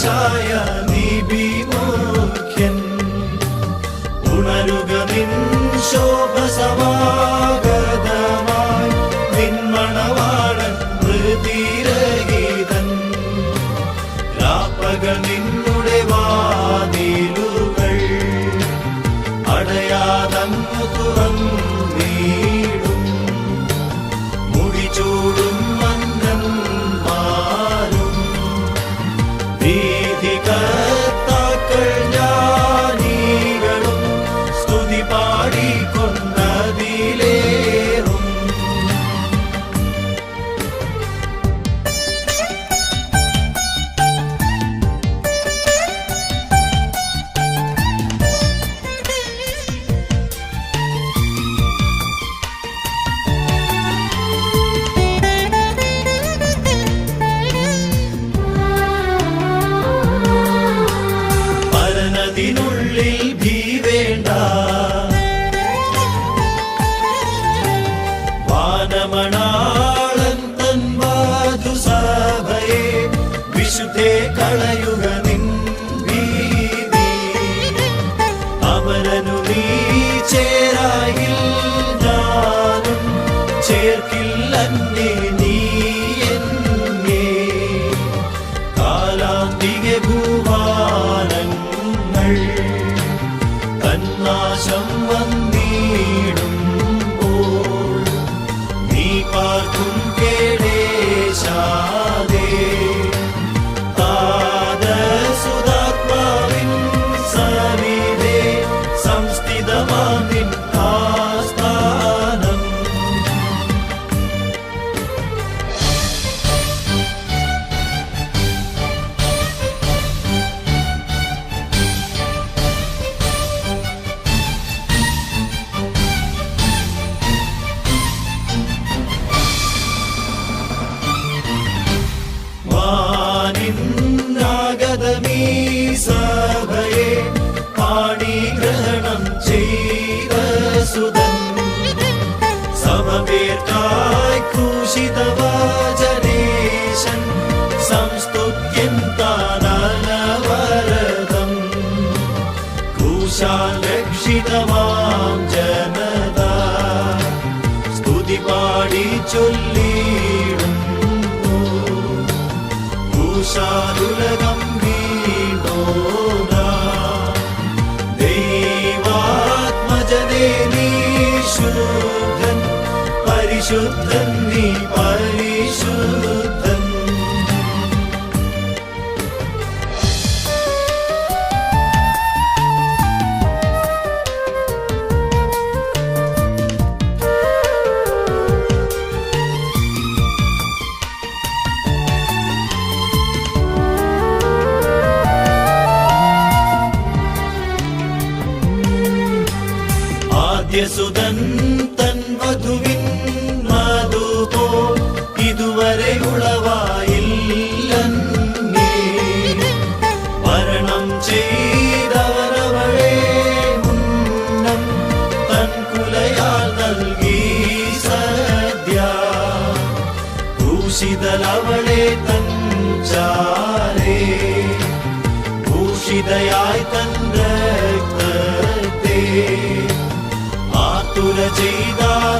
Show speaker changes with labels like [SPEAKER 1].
[SPEAKER 1] ഈശായ നീബിമുഖ്യൻ ഉണരുക നിൻ ശോഭ സമാഗതമായി. നിന്മണവാടൻ മൃതിരഹിതൻ. രാപ്പക നിന്നുടെ വാതിലുകൾ അടയാതങ്ങു തുറന്നീടും. മുടിച്ചൂടും മന്ദം മാറും നീ time. മണമണാളൻ തൻവാതു സഭയെ വിശുദ്ധേ കളയുക നിൻ ഭീതി അമരനു നീ സംസ്തുത്യൻ താനവരതം ക്രൂശാൽ രക്ഷിതമാം ജനത. സ്തുതി പാടി ഭൂഷാലുലകം പരിശുദ്ധൻ നീ പരിശുദ്ധൻ. തൻ ചാരേ ഭൂഷിതയായി രക്തത്തെ. ആതുര ചെയ്താരാധനവാ